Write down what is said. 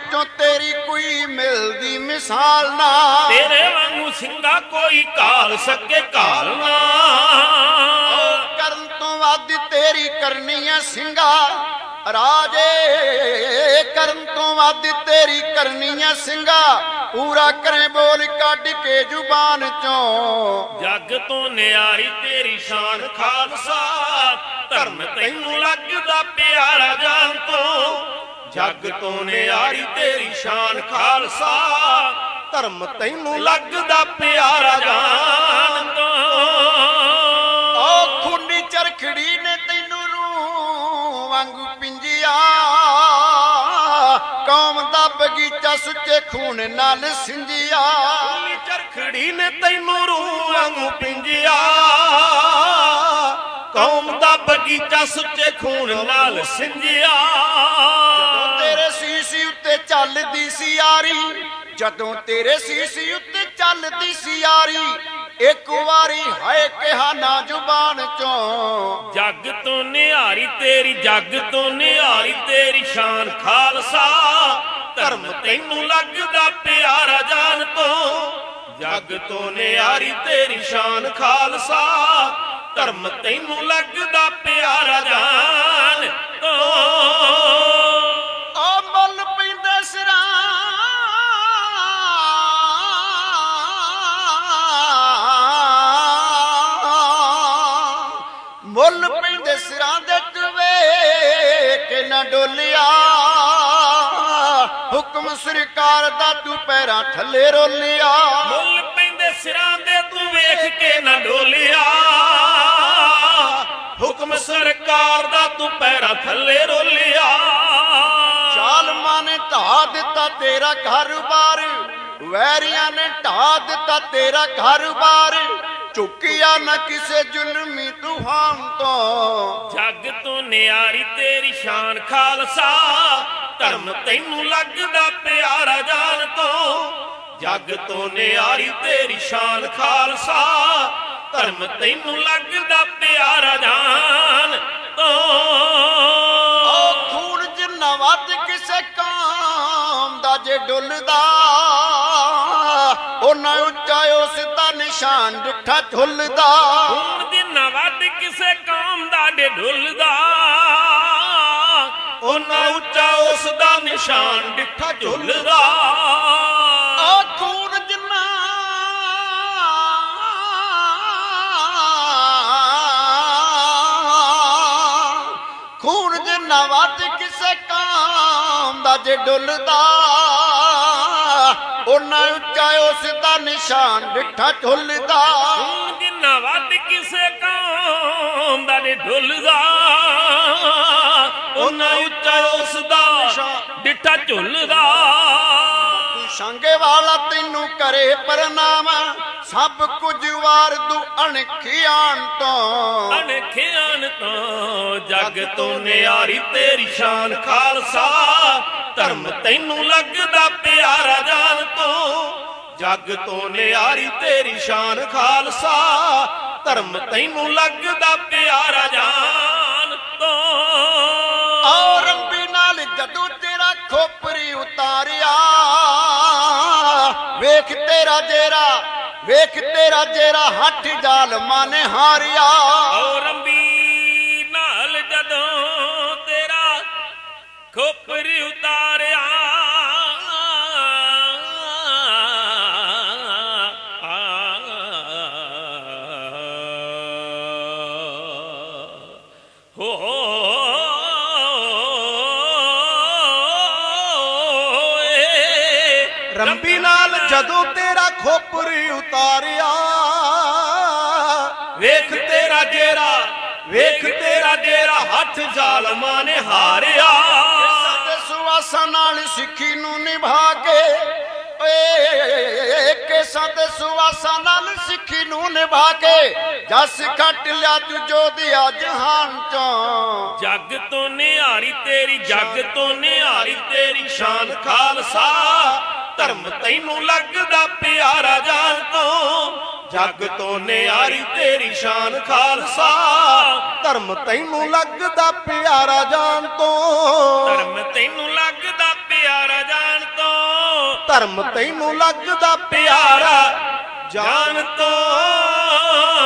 ਵਿੱਚੋਂ ਤੇਰੀ ਕੋਈ ਮਿਲਦੀ ਮਿਸਾਲ ਨਾ। ਤੇਰੇ ਵਾਂਗੂ ਸਿੰਘਾ ਕੋਈ ਕਾਲ ਸਕੇ ਕਾਲ ਨਾ। ਕਰਨ ਤੋਂ ਵੱਧ ਤੇਰੀ ਕਰਨੀ ਐ ਸਿੰਘਾ। ਰਾਜੇ ਕਰਨ ਤੋਂ ਵੱਧ ਤੇਰੀ ਕਰਨੀ ਐ ਸਿੰਘਾ। ਪੂਰਾ ਕਰੇ ਬੋਲ ਕੱਢ ਕੇ ਜ਼ੁਬਾਨ ਚੋਂ। ਜੱਗ ਤੋਂ ਨਿਆਰੀ ਤੇਰੀ ਸ਼ਾਨ ਖਾਲਸਾ। ਧਰਮ ਤੈਨੂੰ ਲੱਗਦਾ ਪਿਆਰਾ ਜਾਨ ਤੋਂ। ਜੱਗ ਤੋਂ ਨਿਆਰੀ ਤੇਰੀ ਸ਼ਾਨ ਖਾਲਸਾ। ਧਰਮ ਤੈਨੂੰ ਲੱਗਦਾ ਪਿਆਰਾ ਜਾਨ ਤੋਂ। ਓ ਖੁੰਡੀ ਚਰਖੜੀ ਨੇ ਤੈਨੂੰ ਰੂ ਵਾਂਗੂ ਪਿੰਜਿਆ। ਕੌਮ ਦਾ ਬਗੀਚਾ ਸੁੱਚੇ ਖੂਨ ਨਾਲ ਸਿੰਜਿਆ। ਚਰਖੜੀ ਨੇ ਤੈਨੂੰ ਰੂਹ ਵਾਂਗੂ ਪਿੰਜਿਆ। ਕੌਮ ਦਾ ਬਗੀਚਾ ਸੁੱਚੇ ਖੂਨ ਨਾਲ ਸਿੰਜਿਆ। ਚੱਲਦੀ ਸੀ ਯਾਰੀ, ਜਦੋਂ ਤੇਰੇ ਸੀਸੀ ਉੱਤੇ ਚੱਲਦੀ ਸੀ ਯਾਰੀ, ਇੱਕ ਵਾਰੀ ਹਾਏ ਕਿਹਾ ਨਾ ਜ਼ੁਬਾਨ ਚੋਂ। ਜੱਗ ਤੋਂ ਨਿਹਾਰੀ ਤੇਰੀ, ਜੱਗ ਤੋਂ ਨਿਹਾਰੀ ਤੇਰੀ ਸ਼ਾਨ, ਖਾਲਸਾ, ਧਰਮ ਤੈਨੂੰ ਲੱਗਦਾ ਪਿਆਰਾ ਜਾਨ ਤੋਂ। ਜੱਗ ਤੋਂ ਨਿਹਾਰੀ ਤੇਰੀ ਸ਼ਾਨ, ਖਾਲਸਾ, ਧਰਮ ਤੈਨੂੰ ਲੱਗਦਾ ਪਿਆਰਾ ਜਾਨ ਤੋਂ। ਹੁਕਮ ਸਰਕਾਰ ਦਾ ਤੂੰ ਪੈਰਾਂ ਥੱਲੇ ਰੋਲਿਆ। ਮੁੱਲ ਪੈਂਦੇ ਸਿਰਾਂ ਦੇ ਤੂੰ ਵੇਖ ਕੇ ਨਾ ਡੋਲਿਆ। ਹੁਕਮ ਸਰਕਾਰ ਦਾ ਤੂੰ ਪੈਰਾਂ ਥੱਲੇ ਰੋਲਿਆ। ਜ਼ਾਲਮਾਂ ਨੇ ਢਾ ਦਿੱਤਾ ਤੇਰਾ ਘਰ-ਬਾਰ ਵੈਰੀਆਂ ਨੇ ਢਾ ਦਿੱਤਾ ਤੇਰਾ ਘਰ-ਬਾਰ। ਝੁਕਿਆ ਨਾ ਕਿਸੇ ਜ਼ੁਲਮੀ ਤੂਫਾਨ ਤੋਂ। ਜੱਗ ਤੋਂ ਨਿਆਰੀ ਤੇਰੀ ਸ਼ਾਨ ਖਾਲਸਾ। ਧਰਮ ਤੈਨੂੰ ਲੱਗਦਾ ਪਿਆਰਾ ਜਾਨ ਤੋਂ। ਜੱਗ ਤੋਂ ਨਿਆਰੀ ਤੇਰੀ ਸ਼ਾਨ ਖਾਲਸਾ। ਧਰਮ ਤੈਨੂੰ ਲੱਗਦਾ ਪਿਆਰਾ ਜਾਨ ਤੋਂ। ਓ ਖੂਨ ਜਿੰਨਾ ਵੱਧ ਕਿਸੇ ਕਾਮ ਦਾ ਜੇ ਡੁੱਲਦਾ ਉਹਨਾਂ ਉੱਚਾ ਉਸ ਦਾ ਨਿਸ਼ਾਨ ਡਿੱਠਾ ਝੁੱਲਦਾ। ਖੂਨ ਦੀ ਨਵੱਡ ਕਿਸੇ ਕਾਮ ਦਾ ਡੇ ਢੁੱਲਦਾ ਉਹਨਾਂ ਉੱਚਾ ਉਸ ਦਾ ਨਿਸ਼ਾਨ ਡਿੱਠਾ ਝੁੱਲਦਾ। ਆ ਖੂਨ ਜਿੰਨਾ ਖੂਨ ਜਿੰਨਾ ਵੱਧ ਕਿਸੇ ਕਾਮ ਦਾ ਜੇ ਡੁੱਲਦਾ ਉਹਨਾਂ ਉੱਚਾ ਉਸ ਦਾ ਨਿਸ਼ਾਨ ਡਿੱਠਾ ਝੁੱਲਦਾ। ਖੂਨ ਦੀ ਨਵੱਡ ਕਿਸੇ ਕਾਮ ਦਾ ਡੇ ਢੁੱਲਦਾ ਉਹਨਾਂ ਉੱਚਾ ਉਸ ਦਾ ਡਿੱਠਾ ਝੁੱਲਦਾ। ਸੰਗੇ ਵਾਲਾ ਤੈਨੂੰ ਕਰੇ ਪ੍ਰਣਾਮ ਸਭ ਕੁਝ ਵਾਰ ਤੂੰ ਅਣਖਿਆਣ ਤੋਂ। ਅਣਖਿਆਨ ਤੋਂ। ਜੱਗ ਤੋਂ ਨਿਆਰੀ ਤੇਰੀ ਸ਼ਾਨ ਖਾਲਸਾ। ਧਰਮ ਤੈਨੂੰ ਲੱਗਦਾ ਪਿਆਰਾ ਜਾਨ ਤੋਂ। ਜੱਗ ਤੋਂ ਨਿਆਰੀ ਤੇਰੀ ਸ਼ਾਨ ਖਾਲਸਾ। ਧਰਮ ਤੈਨੂੰ ਲੱਗਦਾ ਪਿਆਰਾ ਜਾਨ ਤੋਂ। ਜਦੋਂ ਤੇਰਾ ਖੋਪਰੀ ਉਤਾਰਿਆ। ਵੇਖ ਤੇਰਾ ਜੇਰਾ ਵੇਖ ਤੇਰਾ ਜੇਰਾ ਹੱਠ ਜ਼ਾਲਮਾਂ ਨੇ ਹਾਰਿਆ। ਰੰਬੀ ਨਾਲ ਜਦੋਂ ਤੇਰਾ ਖੋਪਰੀ ਉਤਾਰਿਆ ਵੇਖ ਤੇਰਾ ਜੇਰਾ ਵੇਖ ਤੇਰਾ ਜੇਰਾ ਹੱਥ ਜ਼ਾਲਮਾਂ ਨੇ ਹਾਰਿਆ। ਸਤ ਸੁਆਸਾਂ ਨਾਲ ਸਿੱਖੀ ਨੂੰ ਨਿਭਾ ਕੇ ਓਏ ਕੇ ਸਤ ਸੁਆਸਾਂ ਨਾਲ ਸਿੱਖੀ ਨੂੰ ਨਿਭਾ ਕੇ ਜਸ ਖੱਟ ਲਿਆ ਤੂੰ ਜੋਧਿਆ ਜਹਾਨ ਚੋਂ। ਜੱਗ ਤੋਂ ਨਿਹਾਰੀ ਤੇਰੀ ਜੱਗ ਤੋਂ ਨਿਹਾਰੀ ਤੇਰੀ ਸ਼ਾਨ ਖਾਲਸਾ। ਧਰਮ ਤੈਨੂੰ ਲੱਗਦਾ ਪਿਆਰਾ ਜਾਨ ਤੋਂ। ਜੱਗ ਤੋਂ ਨਿਆਰੀ ਤੇਰੀ ਸ਼ਾਨ ਖਾਲਸਾ। ਧਰਮ ਤੈਨੂੰ ਲੱਗਦਾ ਪਿਆਰਾ ਜਾਣ ਤੋਂ। ਧਰਮ ਤੈਨੂੰ ਲੱਗਦਾ ਪਿਆਰਾ ਜਾਣ ਤੋਂ। ਧਰਮ ਤੈਨੂੰ ਲੱਗਦਾ ਪਿਆਰਾ ਜਾਣ ਤੋਂ।